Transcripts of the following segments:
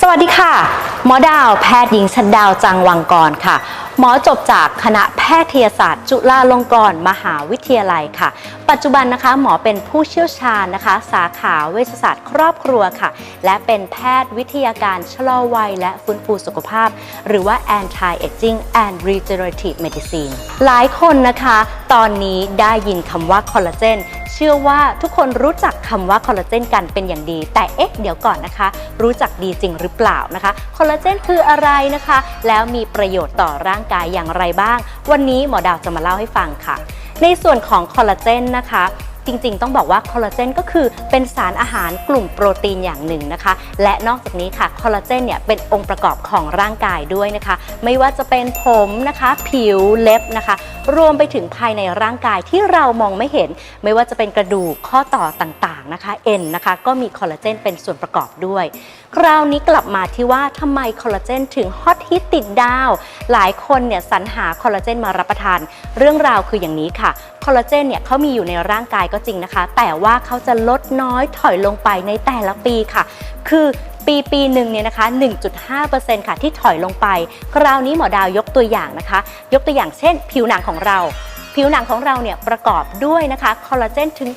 สวัสดีค่ะ หมอดาวแพทย์หญิงชัดดาวจังวังกรค่ะ หมอจบจากคณะแพทยศาสตร์ จุฬาลงกรณ์มหาวิทยาลัยค่ะ ปัจจุบันนะคะหมอเป็นผู้เชี่ยวชาญนะคะ สาขาเวชศาสตร์ครอบครัวค่ะ และเป็นแพทย์วิทยาการชะลอวัย และฟื้นฟูสุขภาพ หรือว่า anti aging and regenerative medicine หลายคนนะคะ ตอนนี้ได้ยินคำว่าคอลลาเจนเชื่อว่าทุกคนรู้จักคำว่าคอลลาเจนกันเป็นอย่างดี แต่เอ๊ะเดี๋ยวก่อนนะคะ รู้จักดีจริงหรือเปล่านะคะคอลลาเจนคืออะไรนะคะ แล้วมีประโยชน์ต่อร่างกายอย่างไรบ้าง วันนี้หมอดาวจะมาเล่าให้ฟังค่ะ ในส่วนของคอลลาเจนนะคะจริงๆ ต้องบอกว่าคอลลาเจนก็คือเป็นสารอาหารกลุ่มโปรตีนอย่างหนึ่งนะคะ และนอกจากนี้ค่ะคอลลาเจนเนี่ยเป็นองค์ประกอบของร่างกายด้วยนะคะ ไม่ว่าจะเป็นผมนะคะ ผิวเล็บนะคะ รวมไปถึงภายในร่างกายที่เรามองไม่เห็น ไม่ว่าจะเป็นกระดูกข้อต่อต่างๆนะคะเอ็นนะคะก็มีคอลลาเจนเป็นส่วนประกอบด้วย คราวนี้กลับมาที่ว่าทำไมคอลลาเจนถึงฮอตฮิตติดดาว หลายคนเนี่ยสรรหาคอลลาเจนมารับประทาน เรื่องราวคืออย่างนี้ค่ะคอลลาเจนเนี่ยเขามีอยู่ในร่างกายก็จริงนะคะ แต่ว่าเขาจะลดน้อยถอยลงไปในแต่ละปีค่ะ คือ ปีปีหนึ่งเนี่ยนะคะ 1.5%ค่ะที่ถอยลงไป คราวนี้หมอดาวยกตัวอย่างนะคะ ยกตัวอย่างเช่น ผิวหนังของเรา ผิวหนังของเราเนี่ยประกอบด้วยนะคะคอลลาเจนถึง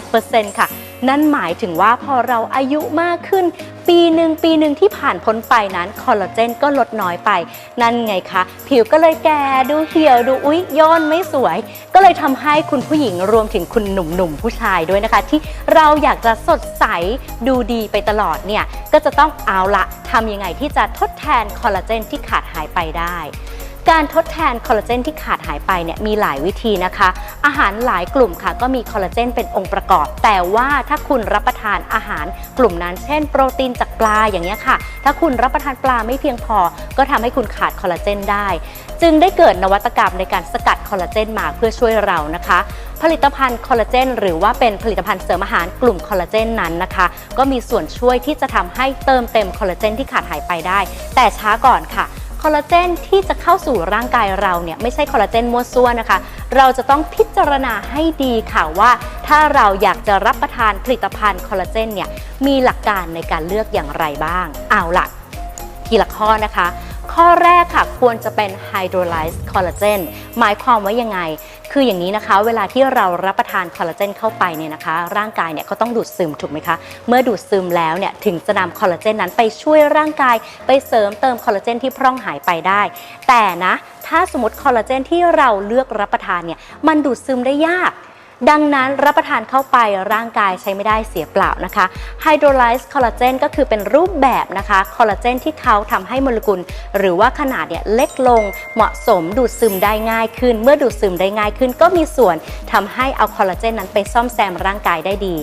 80%ค่ะ นั่นหมายถึงว่าพอเราอายุมากขึ้น ปีหนึ่งปีหนึ่งที่ผ่านพ้นไปนั้นคอลลาเจนก็ลดน้อยไป นั่นไงคะ ผิวก็เลยแก่ดูเหี่ยวดูอุ๊ยย่นไม่สวย ก็เลยทำให้คุณผู้หญิงรวมถึงคุณหนุ่มๆผู้ชายด้วยนะคะ ที่เราอยากจะสดใสดูดีไปตลอดเนี่ยก็จะต้องเอาละทำยังไงที่จะทดแทนคอลลาเจนที่ขาดหายไปได้ การทดแทนคอลลาเจนที่ขาดหายไปเนี่ยมีหลายวิธีนะคะ อาหารหลายกลุ่มค่ะก็มีคอลลาเจนเป็นองค์ประกอบ แต่ว่าถ้าคุณรับประทานอาหารกลุ่มนั้น เช่น โปรตีนจากปลาอย่างเงี้ยค่ะ ถ้าคุณรับประทานปลาไม่เพียงพอ ก็ทำให้คุณขาดคอลลาเจนได้ จึงได้เกิดนวัตกรรมในการสกัดคอลลาเจนมาเพื่อช่วยเรานะคะ ผลิตภัณฑ์คอลลาเจนหรือว่าเป็นผลิตภัณฑ์เสริมอาหารกลุ่มคอลลาเจนนั้นนะคะ ก็มีส่วนช่วยที่จะทำให้เติมเต็มคอลลาเจนที่ขาดหายไปได้ แต่ช้าก่อนค่ะ คอลลาเจนที่จะเข้าสู่ร่างกายเราเนี่ยไม่ใช่คอลลาเจนมั่วซั่วนะคะ เราจะต้องพิจารณาให้ดีค่ะว่า ถ้าเราอยากจะรับประทานผลิตภัณฑ์คอลลาเจนเนี่ยมีหลักการในการเลือกอย่างไรบ้าง เอาละทีละข้อนะคะ ข้อแรกค่ะควรจะเป็น hydrolyzed collagen หมายความว่ายังไง คืออย่างนี้นะคะ เวลาที่เรารับประทานคอลลาเจนเข้าไปเนี่ยนะคะ ร่างกายเนี่ยก็ต้องดูดซึมถูกไหมคะ เมื่อดูดซึมแล้วเนี่ยถึงจะนำคอลลาเจนนั้นไปช่วยร่างกายไปเสริมเติมคอลลาเจนที่พร่องหายไปได้ แต่นะถ้าสมมติคอลลาเจนที่เราเลือกรับประทานเนี่ยมันดูดซึมได้ยาก ดังนั้นรับประทานเข้าไปร่างกายใช้ไม่ได้เสียเปล่านะคะ Hydrolyzed collagen ก็คือเป็นรูปแบบนะคะคอลลาเจนที่เขาทำให้โมเลกุล หรือว่าขนาดเนี่ยเล็กลงเหมาะสมดูดซึมได้ง่ายขึ้น เมื่อดูดซึมได้ง่ายขึ้น ก็มีส่วนทำให้เอาคอลลาเจนนั้นไปซ่อมแซมร่างกายได้ดี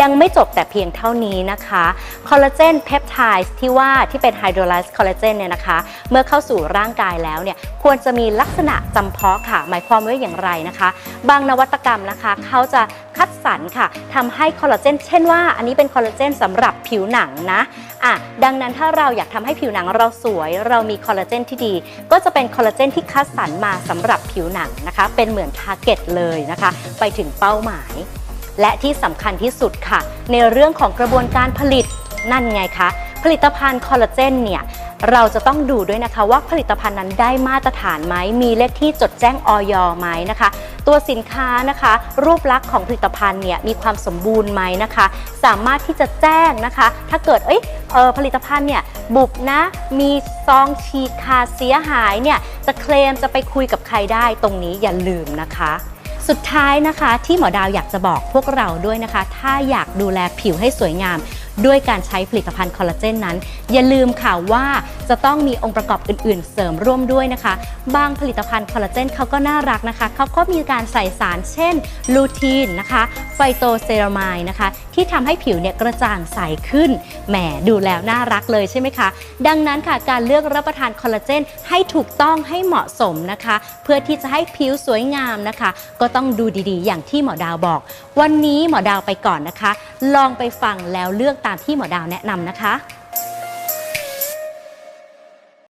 ยังไม่จบแต่เพียงเท่านี้นะคะคอลลาเจนเพปไทด์ที่ว่าที่เป็น Hydrolyzed collagen เนี่ยนะคะ เมื่อเข้าสู่ร่างกายแล้วเนี่ยควรจะมีลักษณะจำเพาะค่ะ หมายความว่าอย่างไรนะคะ บางนวัตกรรมนะคะเขาจะคัดสรรค่ะทำให้คอลลาเจนเช่นว่า อันนี้เป็นคอลลาเจนสำหรับผิวหนังนะอะดังนั้นถ้าเราอยากทำให้ผิวหนังเราสวย เรามีคอลลาเจนที่ดี ก็จะเป็นคอลลาเจนที่คัดสรรมาสำหรับผิวหนังนะคะ เป็นเหมือนทาร์เก็ตเลยนะคะ ไปถึงเป้าหมาย และที่สำคัญที่สุดค่ะ ในเรื่องของกระบวนการผลิตนั่นไงคะผลิตภัณฑ์คอลลาเจนเนี่ยเราจะต้องดูด้วยนะคะว่าผลิตภัณฑ์นั้นได้มาตรฐานไหม มีเลขที่จดแจ้งออยไหมนะคะ ตัวสินค้านะคะ รูปลักษณ์ของผลิตภัณฑ์เนี่ยมีความสมบูรณ์ไหมนะคะ สามารถที่จะแจ้งนะคะ ถ้าเกิดเอ้ยเออผลิตภัณฑ์เนี่ยบุบนะมีซองฉีกขาดเสียหายเนี่ยจะเคลมจะไปคุยกับใครได้ตรงนี้อย่าลืมนะคะสุดท้ายนะคะที่หมอดาวอยากจะบอกพวกเราด้วยนะคะ ถ้าอยากดูแลผิวให้สวยงาม ด้วยการใช้ผลิตภัณฑ์คอลลาเจนนั้น อย่าลืมค่ะว่าจะต้องมีองค์ประกอบอื่น ๆ เสริมร่วมด้วยนะคะ บางผลิตภัณฑ์คอลลาเจนเขาก็น่ารักนะคะเขาก็มีการใส่สารเช่นลูทีนนะคะไฟโตเซรามายนะคะที่ทำให้ผิวเนี่ยกระจ่างใสขึ้น แหมดูแล้วน่ารักเลยใช่ไหมคะ ดังนั้นค่ะการเลือกรับประทานคอลลาเจนให้ถูกต้องให้เหมาะสมนะคะ เพื่อที่จะให้ผิวสวยงามนะคะ ก็ต้องดูดีๆ อย่างที่หมอดาวบอก วันนี้หมอดาวไปก่อนนะคะ ลองไปฟังแล้วเลือกตามที่หมอดาวแนะนำนะคะ